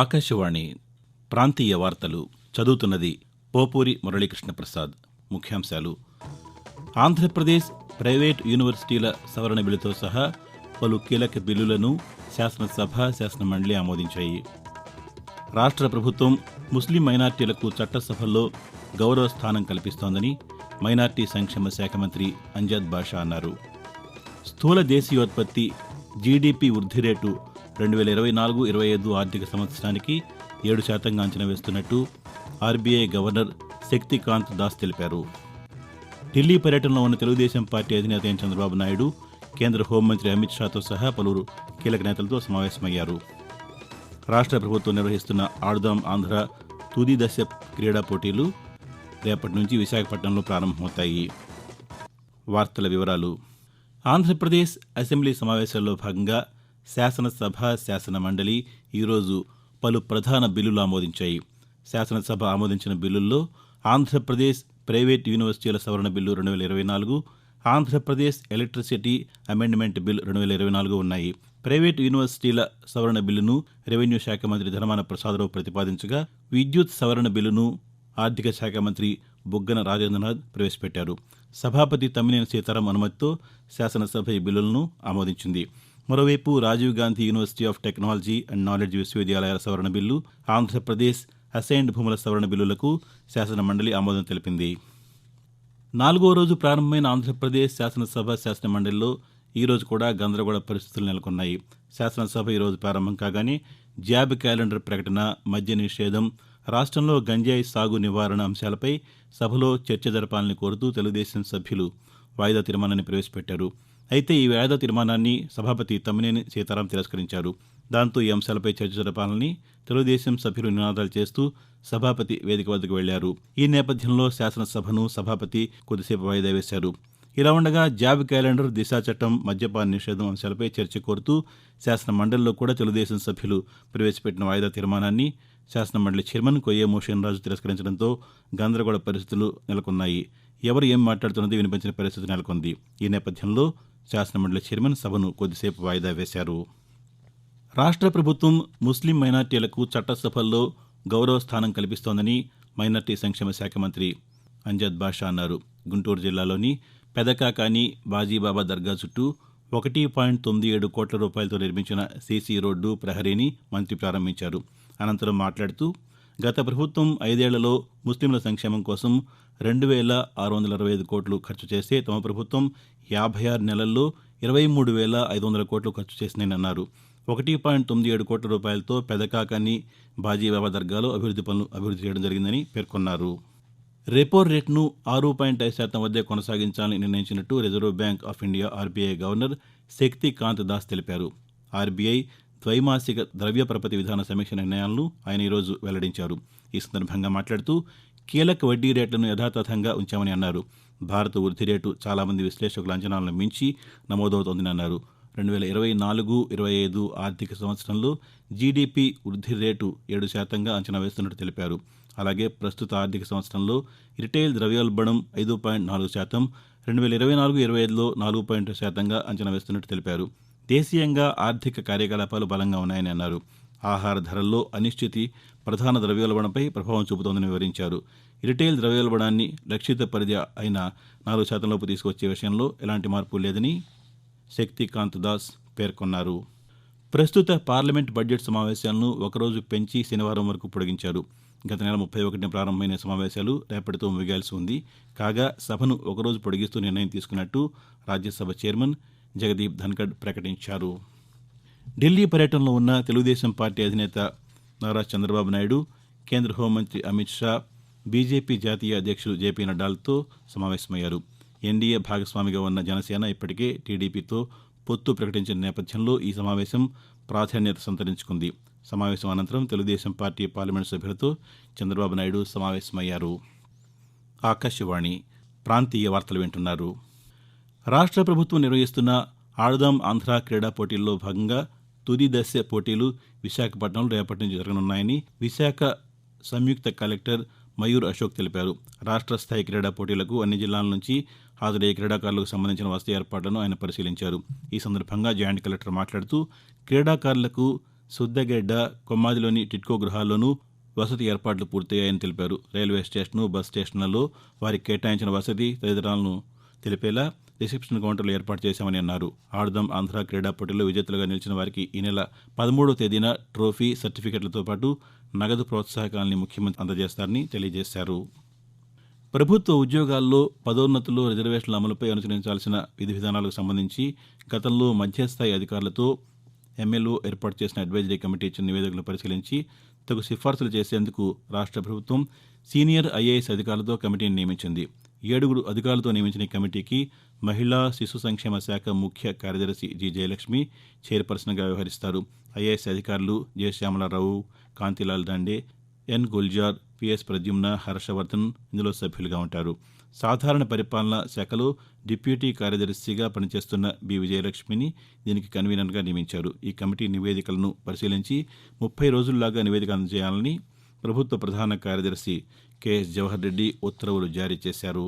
ఆకాశవాణి ప్రాంతీయ వార్తలు చదువుతున్నది పోపూరి మురళీకృష్ణ ప్రసాద్ ముఖ్యాంశాలు. ఆంధ్రప్రదేశ్ ప్రైవేట్ యూనివర్సిటీల సవరణ బిల్లుతో సహా పలు కీలక బిల్లులను శాసనసభ శాసనమండలి ఆమోదించాయి. రాష్ట్ర ప్రభుత్వం ముస్లిం మైనార్టీలకు చట్టసభల్లో గౌరవ స్థానం కల్పిస్తోందని మైనార్టీ సంక్షేమ శాఖ మంత్రి అంజద్ బాషా అన్నారు. స్థూల దేశీయోత్పత్తి జీడీపీ వృద్ధి రేటు రెండు వేల ఇరవై నాలుగు ఇరవై ఐదు ఆర్థిక సంవత్సరానికి ఏడు శాతంగా అంచనా వేస్తున్నట్టు ఆర్బీఐ గవర్నర్ శక్తికాంత్ దాస్ తెలిపారు. ఢిల్లీ పర్యటనలో ఉన్న తెలుగుదేశం పార్టీ అధినేత చంద్రబాబు నాయుడు కేంద్ర హోంమంత్రి అమిత్ షాతో సహా పలువురు కీలక నేతలతో సమావేశమయ్యారు. రాష్ట్ర ప్రభుత్వం నిర్వహిస్తున్న ఆడుదాం ఆంధ్ర తుది దశ క్రీడా పోటీలు రేపటి నుంచి విశాఖపట్నంలో ప్రారంభమవుతాయి. వార్తల వివరాలు. ఆంధ్రప్రదేశ్ అసెంబ్లీ సమావేశాల్లో భాగంగా శాసనసభ శాసన మండలి ఈరోజు పలు ప్రధాన బిల్లులు ఆమోదించాయి. శాసనసభ ఆమోదించిన బిల్లుల్లో ఆంధ్రప్రదేశ్ ప్రైవేట్ యూనివర్సిటీల సవరణ బిల్లు రెండు వేల ఇరవై నాలుగు ఆంధ్రప్రదేశ్ ఎలక్ట్రిసిటీ అమెండ్మెంట్ బిల్ రెండు వేల ఇరవై నాలుగు ఉన్నాయి. ప్రైవేట్ యూనివర్సిటీల సవరణ బిల్లును రెవెన్యూ శాఖ మంత్రి ధర్మాన ప్రసాదరావు ప్రతిపాదించగా విద్యుత్ సవరణ బిల్లును ఆర్థిక శాఖ మంత్రి బుగ్గన రాజేంద్రనాథ్ ప్రవేశపెట్టారు. సభాపతి తమ్మినేని సీతారాం అనుమతితో శాసనసభ ఈ బిల్లులను ఆమోదించింది. మరోవైపు Rajiv Gandhi university of technology and knowledge విశ్వవిద్యాలయాల సవరణ బిల్లు ఆంధ్రప్రదేశ్ అసైన్డ్ భూముల సవరణ బిల్లులకు శాసనమండలి ఆమోదం తెలిపింది. నాలుగో రోజు ప్రారంభమైన ఆంధ్రప్రదేశ్ శాసనసభ శాసన మండలిలో ఈ రోజు కూడా గందరగోళ పరిస్థితులు నెలకొన్నాయి. శాసనసభ ఈరోజు ప్రారంభం కాగానే జాబ్ క్యాలెండర్ ప్రకటన మద్య నిషేధం రాష్ట్రంలో గంజాయి సాగు నివారణ అంశాలపై సభలో చర్చ జరపాలని కోరుతూ తెలుగుదేశం సభ్యులు వాయిదా తీర్మానాన్ని ప్రవేశపెట్టారు. అయితే ఈ వాయిదా తీర్మానాన్ని సభాపతి తమ్మినేని సీతారాం తిరస్కరించారు. దాంతో ఈ అంశాలపై చర్చ జరపాలని తెలుగుదేశం సభ్యులు నినాదాలు చేస్తూ సభాపతి వేదిక వద్దకు వెళ్ళారు. ఈ నేపథ్యంలో శాసనసభను సభాపతి కొద్దిసేపు వాయిదా వేశారు. ఇలా ఉండగా జాబ్ క్యాలెండర్ దిశా చట్టం మద్యపాన నిషేధం అంశాలపై చర్చ కోరుతూ శాసన మండలిలో కూడా తెలుగుదేశం సభ్యులు ప్రవేశపెట్టిన వాయిదా తీర్మానాన్ని శాసన మండలి చైర్మన్ కొయ్యే మోషన్ రాజు తిరస్కరించడంతో గందరగోళ పరిస్థితులు నెలకొన్నాయి. ఎవరు ఏం మాట్లాడుతున్నది వినిపించిన పరిస్థితి నెలకొంది. ఈ నేపథ్యంలో శాసనమండలి చైర్మన్ సభను కొద్దిసేపు వాయిదా వేశారు. రాష్ట్ర ప్రభుత్వం ముస్లిం మైనార్టీలకు చట్టసభల్లో గౌరవ స్థానం కల్పిస్తోందని మైనార్టీ సంక్షేమ శాఖ మంత్రి అంజద్ బాషా అన్నారు. గుంటూరు జిల్లాలోని పెదకాకాని బాజీబాబా దర్గా చుట్టూ ఒకటి పాయింట్ తొమ్మిది ఏడు కోట్ల రూపాయలతో నిర్మించిన సీసీ రోడ్డు ప్రహరీని మంత్రి ప్రారంభించారు. అనంతరం మాట్లాడుతూ గత ప్రభుత్వం ఐదేళ్ళలో ముస్లింల సంక్షేమం కోసం రెండు వేల ఆరు వందల అరవై ఐదు కోట్లు ఖర్చు చేస్తే తమ ప్రభుత్వం యాభై ఆరు నెలల్లో ఇరవై మూడు వేల ఐదు వందల కోట్లు ఖర్చు చేసిందని అన్నారు. ఒకటి పాయింట్ తొమ్మిది ఏడు కోట్ల రూపాయలతో పెదకాకాని బాజీబాబా దర్గాలో అభివృద్ధి పనులు అభివృద్ధి చేయడం జరిగిందని పేర్కొన్నారు. రెపో రేట్ను ఆరు పాయింట్ ఐదు శాతం వద్దే కొనసాగించాలని నిర్ణయించినట్టు Reserve Bank of India RBI governor Shaktikanta Das తెలిపారు. ఆర్బీఐ ద్వైమాసిక ద్రవ్య పరపతి విధాన సమీక్ష నిర్ణయాలను ఆయన ఈరోజు వెల్లడించారు. ఈ సందర్భంగా మాట్లాడుతూ కీలక వడ్డీ రేట్లను యథాతథంగా ఉంచామని అన్నారు. భారత వృద్ధి రేటు చాలామంది విశ్లేషకుల అంచనాలను మించి నమోదవుతోందని అన్నారు. రెండు వేల ఇరవై నాలుగు ఇరవై ఐదు ఆర్థిక సంవత్సరంలో జీడీపీ వృద్ధి రేటు ఏడు శాతంగా అంచనా వేస్తున్నట్టు తెలిపారు. అలాగే ప్రస్తుత ఆర్థిక సంవత్సరంలో రిటైల్ ద్రవ్యోల్బణం ఐదు పాయింట్ నాలుగు శాతం రెండు వేల ఇరవై నాలుగు ఇరవై ఐదులో నాలుగు పాయింట్ శాతంగా అంచనా వేస్తున్నట్టు తెలిపారు. దేశీయంగా ఆర్థిక కార్యకలాపాలు బలంగా ఉన్నాయని అన్నారు. ఆహార ధరల్లో అనిశ్చితి ప్రధాన ద్రవ్యోల్బణంపై ప్రభావం చూపుతోందని వివరించారు. రిటైల్ ద్రవ్యోల్బణాన్ని లక్షిత పరిధి అయిన నాలుగు శాతంలోపు తీసుకొచ్చే విషయంలో ఎలాంటి మార్పు లేదని శక్తికాంత్ దాస్ పేర్కొన్నారు. ప్రస్తుత పార్లమెంట్ బడ్జెట్ సమావేశాలను ఒకరోజు పెంచి శనివారం వరకు పొడిగించారు. గత నెల ముప్పై ఒకటిన ప్రారంభమైన సమావేశాలు రేపటితో ముగియాల్సి ఉంది. కాగా సభను ఒకరోజు పొడిగిస్తూ నిర్ణయం తీసుకున్నట్టు రాజ్యసభ చైర్మన్ జగదీప్ ధన్కడ్ ప్రకటించారు. ఢిల్లీ పర్యటనలో ఉన్న తెలుగుదేశం పార్టీ అధినేత నారా చంద్రబాబు నాయుడు కేంద్ర హోంమంత్రి అమిత్ షా బీజేపీ జాతీయ అధ్యక్షులు జేపీ నడ్డాలతో సమావేశమయ్యారు. ఎన్డీఏ భాగస్వామిగా ఉన్న జనసేన ఇప్పటికే టీడీపీతో పొత్తు ప్రకటించిన నేపథ్యంలో ఈ సమావేశం ప్రాధాన్యత సంతరించుకుంది. సమావేశం అనంతరం తెలుగుదేశం పార్టీ పార్లమెంటు సభ్యులతో చంద్రబాబు నాయుడు సమావేశమయ్యారు. ఆకాశవాణి ప్రాంతీయ వార్తలు వింటున్నారు. రాష్ట్ర ప్రభుత్వం నిర్వహిస్తున్న ఆడదాం ఆంధ్ర క్రీడా పోటీల్లో భాగంగా తుది దశ పోటీలు విశాఖపట్నంలో రేపటి నుంచి జరగనున్నాయని విశాఖ సంయుక్త కలెక్టర్ మయూర్ అశోక్ తెలిపారు. రాష్ట్ర స్థాయి క్రీడా పోటీలకు అన్ని జిల్లాల నుంచి హాజరయ్యే క్రీడాకారులకు సంబంధించిన వసతి ఏర్పాట్లను ఆయన పరిశీలించారు. ఈ సందర్భంగా జాయింట్ కలెక్టర్ మాట్లాడుతూ క్రీడాకారులకు సుద్దగెడ్డ కొమ్మాదిలోని టిట్కో గృహాల్లోనూ వసతి ఏర్పాట్లు పూర్తయ్యాయని తెలిపారు. రైల్వే స్టేషను బస్ స్టేషన్లలో వారికి కేటాయించిన వసతి తదితరాలను తెలిపేలా రిసెప్షన్ కౌంటర్లు ఏర్పాటు చేశామని అన్నారు. ఆడుదాం ఆంధ్ర క్రీడా పోటీల్లో విజేతలుగా నిలిచిన వారికి ఈ నెల పదమూడవ తేదీన ట్రోఫీ సర్టిఫికెట్లతో పాటు నగదు ప్రోత్సాహకాలని ముఖ్యమంత్రి అందజేస్తారని తెలియజేశారు. ప్రభుత్వ ఉద్యోగాల్లో పదోన్నతులు రిజర్వేషన్ల అమలుపై అనుసరించాల్సిన విధి విధానాలకు సంబంధించి గతంలో మధ్యస్థాయి అధికారులతో ఎమ్మెల్యే ఏర్పాటు చేసిన అడ్వైజరీ కమిటీ ఇచ్చిన నివేదికలను పరిశీలించి తగు సిఫార్సులు చేసేందుకు రాష్ట్ర ప్రభుత్వం సీనియర్ ఐఏఎస్ అధికారులతో కమిటీని నియమించింది. ఏడుగురు అధికారులతో నియమించిన కమిటీకి మహిళా శిశు సంక్షేమ శాఖ ముఖ్య కార్యదర్శి జి జయలక్ష్మి చైర్పర్సన్గా వ్యవహరిస్తారు. ఐఏఎస్ అధికారులు J Syamalarao Kantilal Dande N Gulzar PS Pradyumna Harshavardhan ఇందులో సభ్యులుగా ఉంటారు. సాధారణ పరిపాలన శాఖలో డిప్యూటీ కార్యదర్శిగా పనిచేస్తున్న బి విజయలక్ష్మిని దీనికి కన్వీనర్గా నియమించారు. ఈ కమిటీ నివేదికలను పరిశీలించి ముప్పై రోజుల్లాగా నివేదిక అందజేయాలని ప్రభుత్వ ప్రధాన కార్యదర్శి కెఎస్ జవహర్ రెడ్డి ఉత్తర్వులు జారీ చేశారు.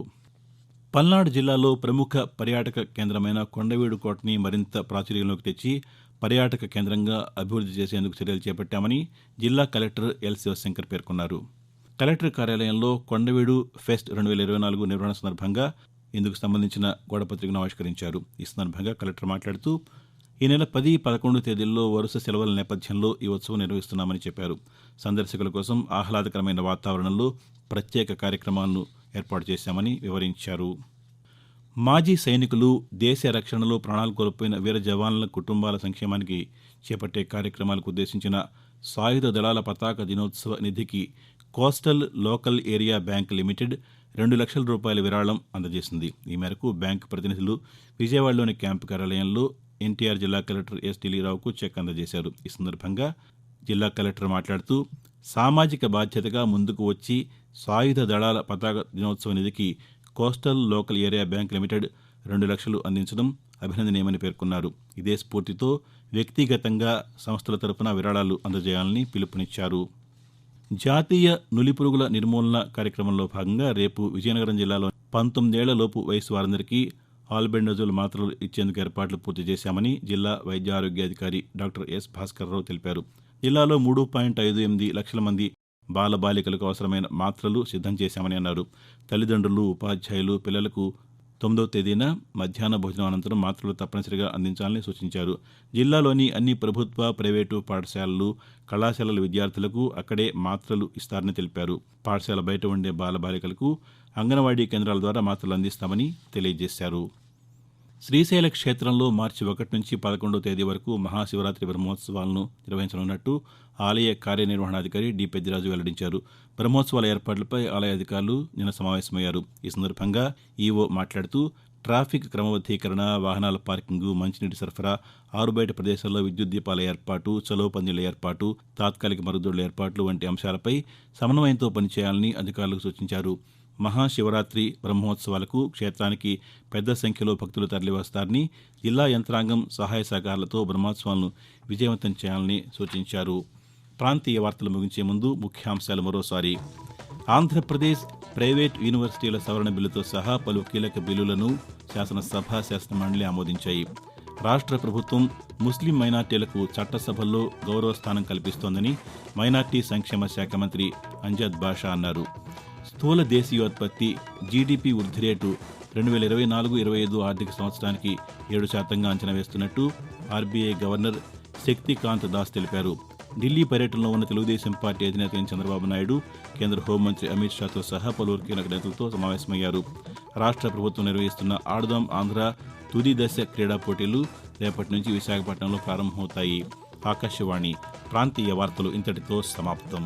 పల్నాడు జిల్లాలో ప్రముఖ పర్యాటక కేంద్రమైన కొండవీడు కోటని మరింత ప్రాచుర్యంలోకి తెచ్చి పర్యాటక కేంద్రంగా అభివృద్ధి చేసేందుకు చర్యలు చేపట్టామని జిల్లా కలెక్టర్ ఎల్ శివశంకర్ పేర్కొన్నారు. కలెక్టర్ కార్యాలయంలో కొండవీడు ఫెస్ట్ రెండు వేల ఇరవై నాలుగు నిర్వహణ సందర్భంగా ఇందుకు సంబంధించిన గోడపత్రికను ఆవిష్కరించారు. ఈ సందర్భంగా కలెక్టర్ మాట్లాడుతూ ఈ నెల పది పదకొండు తేదీల్లో వరుస సెలవుల నేపథ్యంలో ఈ ఉత్సవం నిర్వహిస్తున్నామని చెప్పారు. సందర్శకుల కోసం ఆహ్లాదకరమైన వాతావరణంలో ప్రత్యేక కార్యక్రమాలను ఏర్పాటు చేశామని వివరించారు. మాజీ సైనికులు దేశ రక్షణలో ప్రాణాలు కోల్పోయిన వీర జవాన్ల కుటుంబాల సంక్షేమానికి చేపట్టే కార్యక్రమాలకు ఉద్దేశించిన సాయుధ దళాల పతాక దినోత్సవ నిధికి coastal local area bank limited రెండు లక్షల రూపాయల విరాళం అందజేసింది. ఈ మేరకు బ్యాంకు ప్రతినిధులు విజయవాడలోని క్యాంపు కార్యాలయంలో ఎన్టీఆర్ జిల్లా కలెక్టర్ ఎస్ ఢిల్లీరావుకు చెక్ అందజేశారు. ఈ సందర్భంగా జిల్లా కలెక్టర్ మాట్లాడుతూ సామాజిక బాధ్యతగా ముందుకు వచ్చి సాయుధ దళాల పతాక దినోత్సవ నిధికి coastal local area bank limited రెండు లక్షలు అందించడం అభినందనీయమని పేర్కొన్నారు. ఇదే స్ఫూర్తితో వ్యక్తిగతంగా సంస్థల తరపున విరాళాలు అందజేయాలని పిలుపునిచ్చారు. జాతీయ నులిపురుగుల నిర్మూలన కార్యక్రమంలో భాగంగా రేపు విజయనగరం జిల్లాలో పంతొమ్మిదేళ్ళలోపు వయసు వారందరికీ ఆల్బెండజోల్ మాత్రలు ఇచ్చేందుకు ఏర్పాట్లు పూర్తి చేశామని జిల్లా వైద్య ఆరోగ్యాధికారి డాక్టర్ ఎస్ భాస్కర్రావు తెలిపారు. జిల్లాలో మూడు పాయింట్ ఐదు ఎనిమిది లక్షల మంది బాలబాలికలకు అవసరమైన మాత్రలు సిద్ధం చేశామని అన్నారు. తల్లిదండ్రులు ఉపాధ్యాయులు పిల్లలకు తొమ్మిదవ తేదీన మధ్యాహ్న భోజనం అనంతరం మాత్రలు తప్పనిసరిగా అందించాలని సూచించారు. జిల్లాలోని అన్ని ప్రభుత్వ ప్రైవేటు పాఠశాలలు కళాశాలల విద్యార్థులకు అక్కడే మాత్రలు ఇస్తారని తెలిపారు. పాఠశాల బయట ఉండే బాలబాలికలకు అంగన్వాడీ కేంద్రాల ద్వారా మాత్రలు అందిస్తామని తెలియజేశారు. శ్రీశైల క్షేత్రంలో మార్చి ఒకటి నుంచి పదకొండో తేదీ వరకు మహాశివరాత్రి బ్రహ్మోత్సవాలను నిర్వహించనున్నట్టు ఆలయ కార్యనిర్వహణాధికారి డి పెద్దిరాజు వెల్లడించారు. బ్రహ్మోత్సవాల ఏర్పాట్లపై ఆలయ అధికారులు నిన్న సమావేశమయ్యారు. ఈ సందర్భంగా ఈవో మాట్లాడుతూ ట్రాఫిక్ క్రమబద్దీకరణ వాహనాల పార్కింగు మంచినీటి సరఫరా ఆరుబయట ప్రదేశాల్లో విద్యుత్ దీపాల ఏర్పాటు చలో పందిళ్ళ ఏర్పాటు తాత్కాలిక మరుగుదొడ్ల ఏర్పాట్లు వంటి అంశాలపై సమన్వయంతో పనిచేయాలని అధికారులకు సూచించారు. మహాశివరాతి బ్రహ్మోత్సవాలకు క్షేత్రానికి పెద్ద సంఖ్యలో భక్తులు తరలివస్తారని జిల్లా యంత్రాంగం సహాయ సహకారాలతో బ్రహ్మోత్సవాలను విజయవంతం చేయాలని సూచించారు. ప్రాంతీయ వార్తలు ముగించే ముందు ముఖ్యాంశాలు మరోసారి. ఆంధ్రప్రదేశ్ ప్రైవేట్ యూనివర్సిటీల సవరణ బిల్లుతో సహా పలు కీలక బిల్లులను శాసనసభ శాసనమండలి ఆమోదించాయి. రాష్ట్ర ప్రభుత్వం ముస్లిం మైనార్టీలకు చట్టసభల్లో గౌరవ స్థానం కల్పిస్తోందని మైనార్టీ సంక్షేమ శాఖ మంత్రి అంజద్ బాషా అన్నారు. స్థూల దేశీయోత్పత్తి జీడీపీ వృద్ధి రేటు రెండు వేల ఇరవై నాలుగు ఇరవై ఐదు ఆర్థిక సంవత్సరానికి ఏడు శాతంగా అంచనా వేస్తున్నట్టు ఆర్బీఐ గవర్నర్ శక్తికాంత్ దాస్ తెలిపారు. ఢిల్లీ పర్యటనలో ఉన్న తెలుగుదేశం పార్టీ అధినేత చంద్రబాబు నాయుడు కేంద్ర హోంమంత్రి అమిత్ షాతో సహా పలువురు కీలక నేతలతో సమావేశమయ్యారు. రాష్ట్ర ప్రభుత్వం నిర్వహిస్తున్న ఆడుదాం ఆంధ్ర తుది దశ క్రీడా పోటీలు రేపటి నుంచి విశాఖపట్నంలో ప్రారంభమవుతాయి. ఆకాశవాణి ప్రాంతీయ వార్తలు ఇంతటితో సమాప్తం.